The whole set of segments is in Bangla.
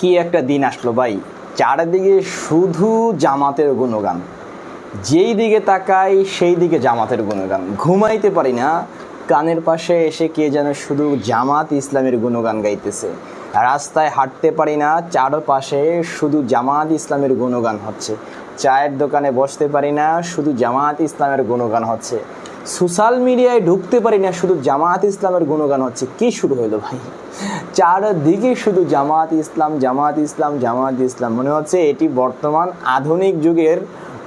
কি একটা দিন আসলো ভাই? চারিদিকে শুধু জামাতের গুণগান। যেই দিকে তাকাই, সেই দিকে জামাতের গুণগান। ঘুমাইতে পারি না, কানের পাশে এসে কে যেন শুধু জামাত ইসলামের গুণগান গাইতেছে। রাস্তায় হাঁটতে পারি না, চারপাশে শুধু জামাত ইসলামের গুণগান হচ্ছে। চায়ের দোকানে বসতে পারি না, শুধু জামাত ইসলামের গুণগান হচ্ছে। সোশ্যাল মিডিয়ায় ঢুকতে পারি না, শুধু জামাত ইসলামের গুণগান হচ্ছে। কি শুরু হলো ভাই? চারদিকে শুধু জামাত ইসলাম জামাত ইসলাম জামাত ইসলাম। মনে হচ্ছে এটি বর্তমান আধুনিক যুগের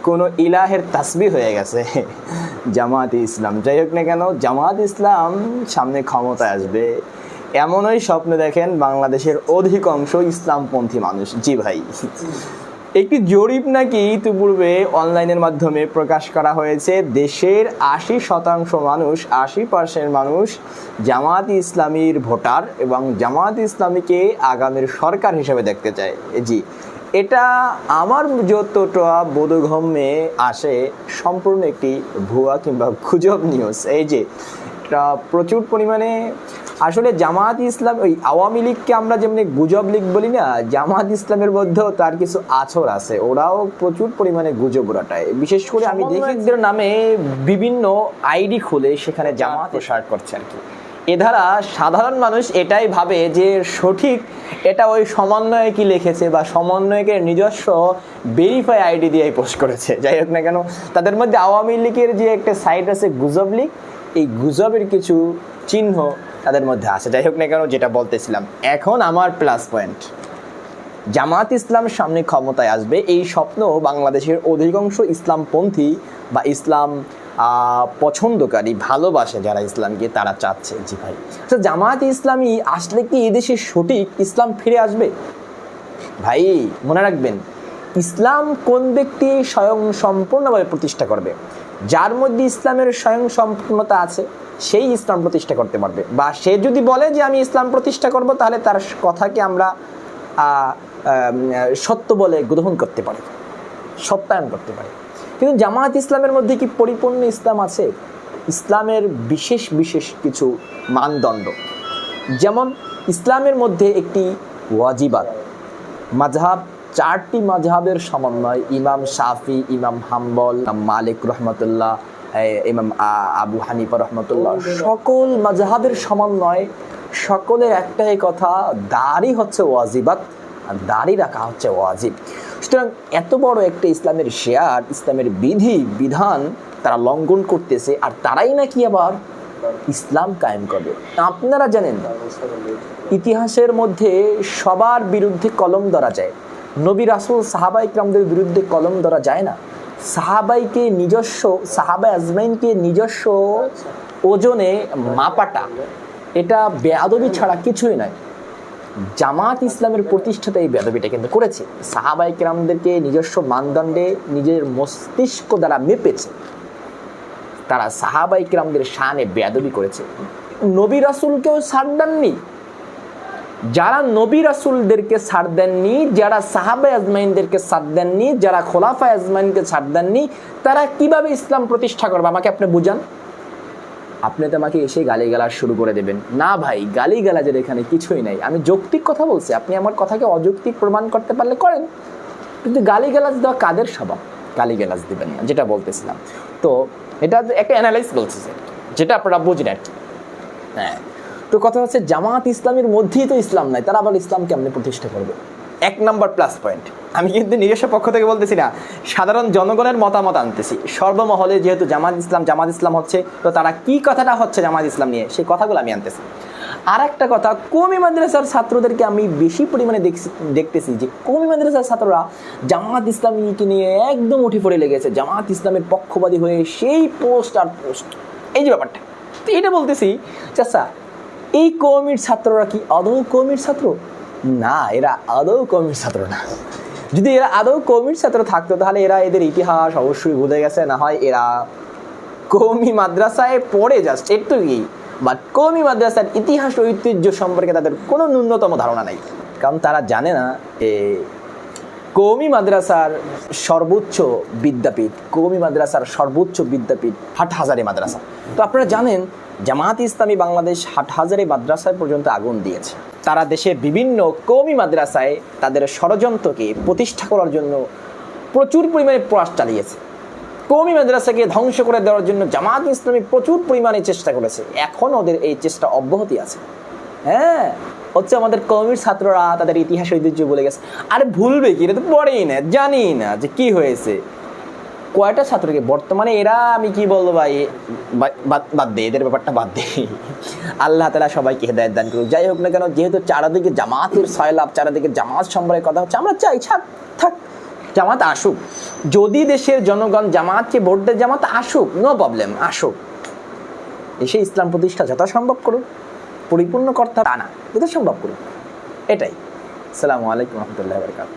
কোনো ইলাহের তাসবি হয়ে গেছে। জামাত ইসলাম। যাই হোক না কেন জামাত ইসলাম সামনে ক্ষমতা আসবে। এমনই স্বপ্ন দেখেন বাংলাদেশের অধিকাংশ ইসলামপন্থী মানুষ। জি ভাই। একটি জরিপ নাকি ইতিপূর্বে অনলাইনের মাধ্যমে প্রকাশ করা হয়েছে। দেশের আশি শতাংশ মানুষ, আশি পার্সেন্ট মানুষ জামাত ইসলামীর ভোটার এবং জামাত ইসলামীকে আগামীর সরকার হিসেবে দেখতে চায়। জি, এটা আমার যতটা বোধগম্যে আসে সম্পূর্ণ একটি ভুয়া কিংবা গুজব নিউজ এই যে প্রচুর পরিমাণে আসলে জামাত ইসলাম ওই আওয়ামী লীগকে আমরা যেমনি গুজব লীগ বলি না জামাত ইসলামের মধ্যেও তার কিছু আছর আছে। ওরাও প্রচুর পরিমাণে গুজব রটায় বিশেষ করে আমি দেখি নামে বিভিন্ন আইডি খুলে সেখানে জামাত প্রসার করছে আর কি। এ ধারা সাধারণ মানুষ এটাই ভাবে যে সঠিক এটা ওই সমন্বয়ে কি লিখেছে বা সমন্বয়কের নিজস্ব ভেরিফাই আইডি দিয়ে পোস্ট করেছে। যাই হোক না কেন তাদের মধ্যে আওয়ামী লীগের যে একটা সাইট আছে গুজব লীগ এই গুজবের কিছু চিহ্ন তাদের মধ্যে আছে। যাই হোক না কেন, যেটা বলতেছিলাম। এখন আমার প্লাস পয়েন্ট জামাত ইসলাম সামনে ক্ষমতায় আসবে, এই স্বপ্ন বাংলাদেশের অধিকাংশ ইসলামপন্থী বা ইসলাম পছন্দকারী, ভালোবাসে যারা ইসলামকে, তারা চাচ্ছে। জি ভাই। আচ্ছা জামাত ইসলামী আসলে কি এদেশে সঠিক ইসলাম ফিরে আসবে? ভাই, মনে রাখবেন, ইসলাম কোন ব্যক্তি স্বয়ং সম্পূর্ণভাবে প্রতিষ্ঠা করবে? যার মধ্যে ইসলামের স্বয়ং সম্পূর্ণতা আছে, সেই ইসলাম প্রতিষ্ঠা করতে পারবে। বা সে যদি বলে যে আমি ইসলাম প্রতিষ্ঠা করব, তাহলে তার কথাকে আমরা সত্য বলে গ্রহণ করতে পারি, সত্যায়ন করতে পারি। কিন্তু জামায়াত ইসলামের মধ্যে কি পরিপূর্ণ ইসলাম আছে? ইসলামের বিশেষ বিশেষ কিছু মানদণ্ড। যেমন, ইসলামের মধ্যে একটি ওয়াজিবাত মাঝহাব চারটি মাঝহাবের সমন্বয়, ইমাম শাফি, ইমাম হাম্বল মালিক রহমতুল্লাহ ইমাম আবু হানিফা রহমতুল্লাহ। সকল মাঝহাবের সমন্বয়, সকলের একটাই কথা, দাড়ি হচ্ছে ওয়াজিবাত, আর দাড়ি রাখা হচ্ছে ওয়াজিব। সুতরাং এত বড় একটা ইসলামের শেয়ার, ইসলামের বিধি, বিধান তারা লঙ্ঘন করতেছে, আর তারাই নাকি আবার ইসলাম কায়েম করবে। আপনারা জানেন, ইতিহাসের মধ্যে সবার বিরুদ্ধে কলম ধরা যায়। নবী রাসুল সাহাবা ইকরামদের বিরুদ্ধে কলম ধরা যায় না। সাহাবাইকে নিজস্ব, সাহাবা আজমাইনকে নিজস্ব ওজনে মাপাটা, এটা বেয়াদবি ছাড়া কিছুই নয়। জামাত ইসলামের প্রতিষ্ঠাতা এই বেদবিটা কিন্তু করেছে। সাহাবাই কেরামদেরকে নিজস্ব মানদণ্ডে নিজের মস্তিষ্ক দ্বারা মেপেছে। তারা সাহাবাই কেরামদের শানে বেদবি করেছে। নবী রাসুলকেও ছাড় দেননি। যারা নবী রাসুলদেরকে ছাড় দেননি, যারা সাহাবা আজমাইনদেরকে ছাড় দেননি, যারা খোলাফা আজমাইনকে ছাড় দেননি, তারা কীভাবে ইসলাম প্রতিষ্ঠা করবে? আমাকে আপনি বুঝান। আপনি তো আমাকে এসে গালিগালাজ শুরু করে দেবেন। না ভাই, গালিগালাজের এখানে কিছুই নাই। আমি যৌক্তিক কথা বলছি। আপনি আমার কথাকে অযৌক্তিক প্রমাণ করতে পারলে করেন। কিন্তু গালিগালাজ দেওয়া কাদের স্বভাব? গালিগালাজ দেবেন না, যেটা বলতেছিলাম। তো এটা একটা অ্যানালাইজ বলছে যেটা আপনারা বুঝলেন। হ্যাঁ। তো কথা হচ্ছে জামাত ইসলামের মধ্যেই তো ইসলাম নাই, তারা আবার ইসলাম কেমনি প্রতিষ্ঠা করবে? এক নম্বর প্লাস পয়েন্ট আমি কিন্তু নিজস্ব পক্ষ থেকে বলতেছি না, সাধারণ জনগণের মতামত আনতেছি। সর্বমহলে যেহেতু জামাত ইসলাম জামাত ইসলাম হচ্ছে, তো তারা কি কথাটা হচ্ছে জামাত ইসলাম নিয়ে, সেই কথাগুলো আমি আনতেছি। আর একটা কথা, কমি মাদ্রাসার ছাত্রদেরকে আমি বেশি পরিমাণে দেখতেছি যে কমি মাদ্রাসার ছাত্ররা জামাত ইসলামীকে নিয়ে একদম উঠে পড়ে লেগেছে, জামাত ইসলামের পক্ষবাদী হয়ে সেই পোস্ট আর পোস্ট এই যে ব্যাপারটা, তো এটা বলতেছি চাচা এই কৌমির ছাত্ররা কি আদৌ কৌমির ছাত্র? না, এরা আদৌ কৌমির ছাত্র না। যদি এরা আদৌ কৌমির ছাত্র থাকতো, তাহলে এরা এদের ইতিহাস অবশ্যই ভুলে গেছে, না হয় এরা কৌমি মাদ্রাসায় পড়ে জাস্ট এটুকুই বাট কৌমি মাদ্রাসার ইতিহাস ঐতিহ্য সম্পর্কে তাদের কোনো ন্যূনতম ধারণা নেই। কারণ তারা জানে না যে কৌমি মাদ্রাসার সর্বোচ্চ বিদ্যাপীঠ, কৌমি মাদ্রাসার সর্বোচ্চ বিদ্যাপীঠ হাটহাজারি মাদ্রাসা। তো আপনারা জানেন জামাত ইসলামী বাংলাদেশ হাটহাজারি মাদ্রাসায় পর্যন্ত আগুন দিয়েছে। তারা দেশের বিভিন্ন কৌমি মাদ্রাসায় তাদের ষড়যন্ত্রকে প্রতিষ্ঠা করার জন্য প্রচুর পরিমাণে প্রয়াস চালিয়েছে। কৌমি মাদ্রাসাকে ধ্বংস করে দেওয়ার জন্য জামাত ইসলামী প্রচুর পরিমাণে চেষ্টা করেছে। এখন ওদের এই চেষ্টা অব্যাহতি আছে। হ্যাঁ হচ্ছে আমাদের কৌমির ছাত্ররা তাদের ইতিহাস ঐতিহ্য বলে গেছে। আরে ভুলবে কি? এটা তো পড়েই না জানি না যে কি হয়েছে। কয়টা ছাত্রকে? বর্তমানে এরা, আমি কি বলব ভাই বাদ দে, এদের ব্যাপারটা বাদ দে। আল্লাহ তালা সবাইকে হেদায়ত দান করুক। যাই হোক না কেন, যেহেতু চারাদিকে জামাতের সয়লাভ চারাদিকে জামাত সম্পর্কে কথা হচ্ছে, আমরা চাই ছাক থাক, জামাত আসুক। যদি দেশের জনগণ জামাতকে ভোট দেয়, জামাত আসুক নো প্রবলেম আসুক। এসে ইসলাম প্রতিষ্ঠা যথাসম্ভব করুক, পরিপূর্ণ কর্তা তা না, যথাসম্ভব করুক। এটাই। আসসালামু আলাইকুম রহমতুল্লাহ বরকাত